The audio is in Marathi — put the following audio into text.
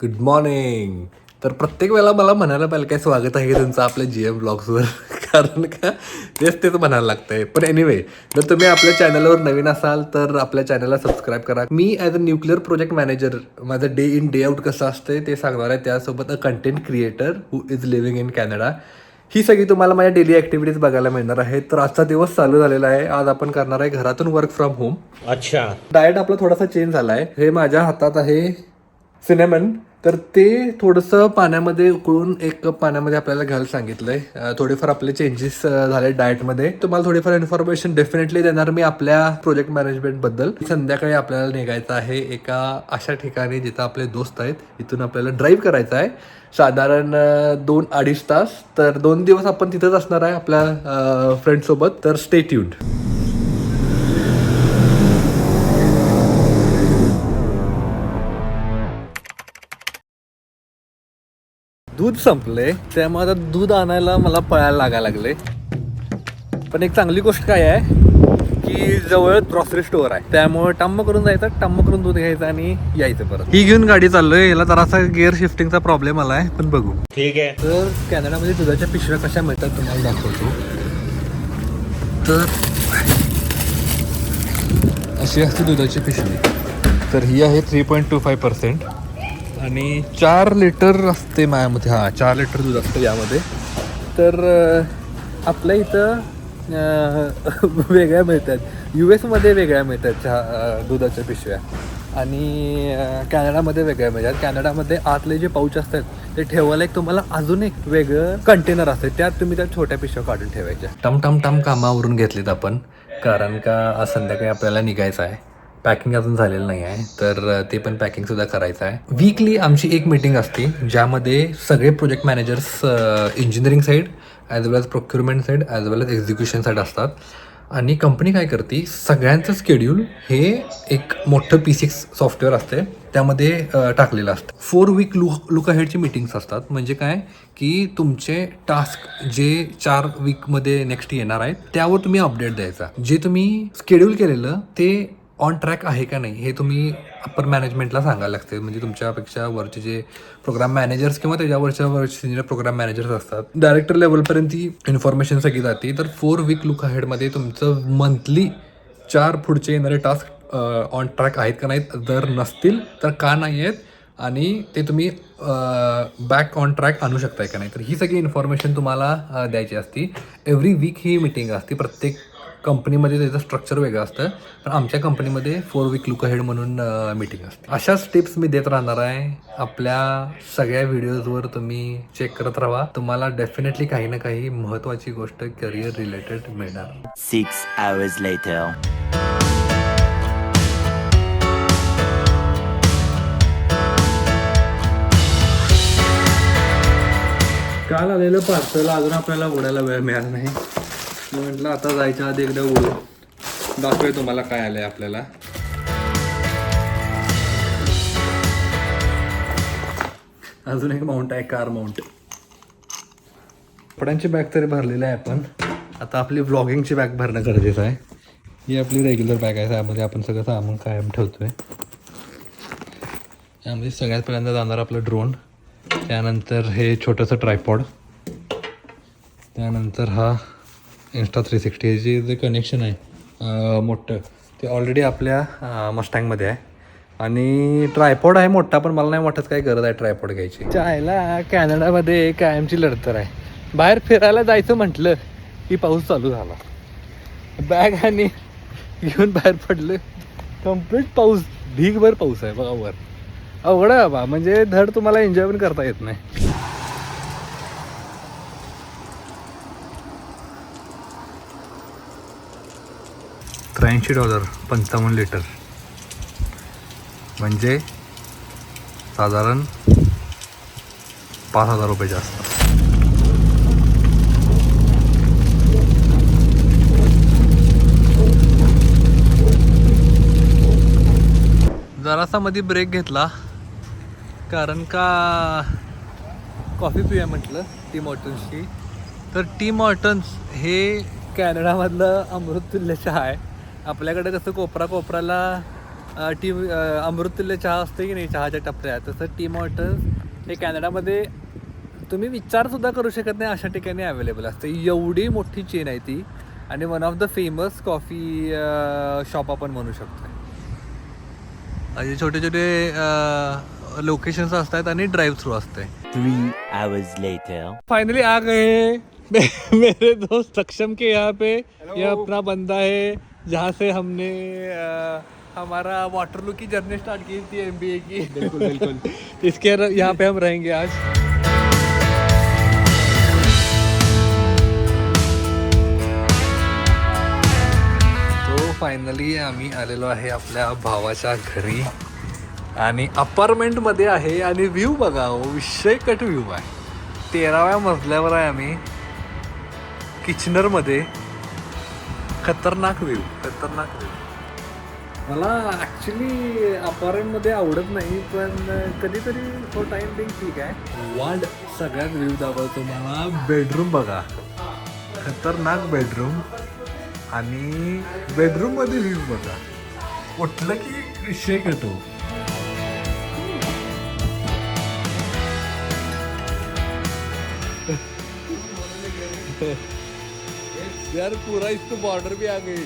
गुड मॉर्निंग तर प्रत्येक वेळेला मला म्हणायला पाहिजे काय स्वागत आहे तुमचं आपल्या जी एम ब्लॉग्सवर कारण का तेच तेच म्हणायला लागतंय. पण एनिवे जर तुम्ही आपल्या चॅनलवर नवीन असाल तर आपल्या चॅनलला सबस्क्राईब करा. मी as a nuclear project manager माझं डे इन डे आउट कसं असतंय ते सांगणार आहे. त्यासोबत a content creator who is living in Canada ही सगळी तुम्हाला माझ्या डेली ॲक्टिव्हिटीज बघायला मिळणार आहे. तर आजचा दिवस चालू झालेला आहे. आज आपण करणार आहे घरातून वर्क फ्रॉम होम अच्छा. डाएट आपला थोडासा चेंज झाला आहे हे माझ्या हातात आहे सिनेमन तर ते थोडंसं पाण्यामध्ये उकळून एक कप पाण्यामध्ये आपल्याला घ्यायला सांगितलंय. थोडेफार आपले चेंजेस झाले डाएटमध्ये तुम्हाला थोडीफार इन्फॉर्मेशन डेफिनेटली देणार मी आपल्या प्रोजेक्ट मॅनेजमेंटबद्दल. संध्याकाळी आपल्याला निघायचं आहे एका अशा ठिकाणी जिथं आपले दोस्त आहेत. इथून आपल्याला ड्राईव्ह करायचं आहे. साधारण दोन अडीच तास. तर दोन दिवस आपण तिथंच असणार आहे आपल्या फ्रेंडसोबत तर स्टेट्यूड दूध संपले त्यामुळे आता दूध आणायला मला पळायला लागायला लागले पण एक चांगली गोष्ट काय आहे की जवळ ग्रॉसरी स्टोअर आहे. त्यामुळे टम्म करून जायचं टम्म करून दूध घ्यायचं आणि यायचं परत. ही घेऊन गाडी चाललोय याला जरासा गिअर शिफ्टिंगचा प्रॉब्लेम आलाय पण बघू. ठीक आहे. तर कॅनडामध्ये दुधाच्या पिशव्या कशा मिळतात तुम्हाला दाखवतो. तर अशी असते दुधाची पिशवी. तर ही आहे three point two five percent आणि चार लिटर असते माझ्यामध्ये हां चार लिटर दूध असतं यामध्ये. तर आपल्या इथं वेगळ्या मिळतात. यू एसमध्ये वेगळ्या मिळतात चहा दुधाच्या पिशव्या. आणि कॅनडामध्ये वेगळ्या मिळतात. कॅनडामध्ये आतले जे पाऊच असतात ते ठेवायला एक तुम्हाला अजून एक वेगळं कंटेनर असतं. त्यात तुम्ही त्या छोट्या पिशव्या काढून ठेवायच्या. टम टम टम कामावरून घेतलीत आपण कारण का आज संध्याकाळी आपल्याला निघायचं आहे. पॅकिंग अजून झालेलं नाही आहे. तर ते पण पॅकिंग सुद्धा करायचं आहे. वीकली आमची एक मीटिंग असते ज्यामध्ये सगळे project managers engineering side as well as procurement side as well as execution side असतात. आणि कंपनी काय करते सगळ्यांचं स्केड्यूल हे एक मोठं पी सिक्स सॉफ्टवेअर असते. त्यामध्ये टाकलेलं असतं. फोर वीक लुक लुक अहेडची मीटिंग्स असतात. म्हणजे काय? की तुमचे टास्क जे चार वीकमध्ये नेक्स्ट येणार आहेत त्यावर तुम्ही अपडेट द्यायचा. जे तुम्ही स्केड्यूल केलेलं ते ऑन ट्रॅक आहे का नाही हे तुम्ही अप्पर मॅनेजमेंटला सांगायला लागते. म्हणजे तुमच्यापेक्षा वरचे जे प्रोग्राम मॅनेजर्स किंवा त्याच्यावरच्या वरचे सिनियर प्रोग्राम मॅनेजर्स असतात डायरेक्टर लेवलपर्यंत ती इन्फॉर्मेशन सगळी जाते. तर फोर वीक लुक अहेडमध्ये तुमचं मंथली चार पुढचे येणारे टास्क ऑन ट्रॅक आहेत का नाहीत जर नसतील तर का नाही आहेत आणि ते तुम्ही बॅक ऑन ट्रॅक आणू शकताय का नाही. तर ही सगळी इन्फॉर्मेशन तुम्हाला द्यायची असती. एव्हरी वीक ही मिटिंग असते प्रत्येक कंपनीमध्ये त्याचं स्ट्रक्चर वेगळं असतं. पण आमच्या कंपनीमध्ये फोर वीक लुक हेड म्हणून मीटिंग असते. अशाच टिप्स मी देत राहणार आहे. आपल्या सगळ्या व्हिडिओजवर तुम्ही चेक करत राहा. तुम्हाला डेफिनेटली काही ना काही महत्त्वाची गोष्ट करिअर रिलेटेड मिळणार. Six hours later. काल आलेलं पार्सल अजून आपल्याला उडायला वेळ मिळाला नाही. मी म्हटलं आता जायच्या आधी एकदा उडू दाखवे तुम्हाला काय आलंय आपल्याला. अजून एक माउंट आहे कार माउंट कपड्यांची बॅग तरी भरलेली आहे आपण. आता आपली व्लॉगिंगची बॅग भरणं गरजेचं आहे. ही आपली रेग्युलर बॅग आहे त्यामध्ये आपण सगळं सामान कायम ठेवतोय. यामध्ये सगळ्यात पहिल्यांदा जाणार आपलं ड्रोन त्यानंतर हे छोटंसं ट्रायपॉड त्यानंतर हा इन्स्टा थ्री सिक्स्टी जे जे कनेक्शन आहे. मोठं. ते ऑलरेडी आपल्या मस्टँगमध्ये आहे. आणि ट्रायपॉड आहे मोठा पण मला नाही वाटत काय गरज आहे ट्रायपॉड घ्यायची. चायला कॅनडामध्ये कायमची लढतर आहे. बाहेर फिरायला जायचं म्हटलं की पाऊस चालू झाला. बॅग आणि घेऊन बाहेर पडलं. कंप्लीट पाऊस भीगभर पाऊस आहे बघा वर. अवघड आहे बाबा म्हणजे धड तुम्हाला एन्जॉय पण करता येत नाही. त्र्याऐंशी डॉलर पंचावन्न लिटर. म्हणजे साधारण पाच हजार रुपये जास्त. जरासा मध्ये ब्रेक घेतला. कारण का कॉफी पिऊया म्हटलं टी मॉर्टन्सची तर टी मॉर्टन्स हे कॅनडामधलं अमृततुल्य चहा आहे. आपल्याकडे कसं कोपरा कोपराला टी अ, अमृतुल्य चहा असते की नाही चहाच्या टपऱ्या? तसं टी मॉटर्स हे कॅनडामध्ये तुम्ही विचारसुद्धा करू शकत नाही अशा ठिकाणी अवेलेबल असते. एवढी मोठी चेन आहे ती आणि one of the famous coffee shop आपण म्हणू शकतो असे छोटे छोटे लोकेशन्स असतात आणि ड्राईव्ह थ्रू असते hours later. फाइनली आ गए. मेरे दोस्त सक्षम के यहाँ पे. ये अपना बंदा है. जहाँ से हमने अ, हमारा वाटरलू की जर्नी स्टार्ट की थी एम की। बिल्कुल बिल्कुल। इसके यहाँ पे हम रहेंगे आज। तो फायनली आम्ही आलेलो आहे आपल्या भावाच्या घरी आणि अपार्टमेंटमध्ये आहे आणि व्ह्यू बघा हो, विषय कट व्ह्यू आहे. तेराव्या मजल्यावर आहे आम्ही. किचनरमध्ये खतरनाक व्ह्यू खतरनाक व्ह्यू मला ॲक्च्युली अपार्टमेंटमध्ये आवडत नाही पण कधीतरी फॉर टाइम बिंग ठीक आहे. वांड सगळ्यात व्ह्यू दाखवतो मला बेडरूम बघा. खतरनाक बेडरूम आणि बेडरूममध्ये व्ह्यू बघा. उठलं की विषय ਯਾਰ ਪੂਰਾ ਇਸ ਤੋਂ ਬਾਰਡਰ ਵੀ ਆ ਗਏ।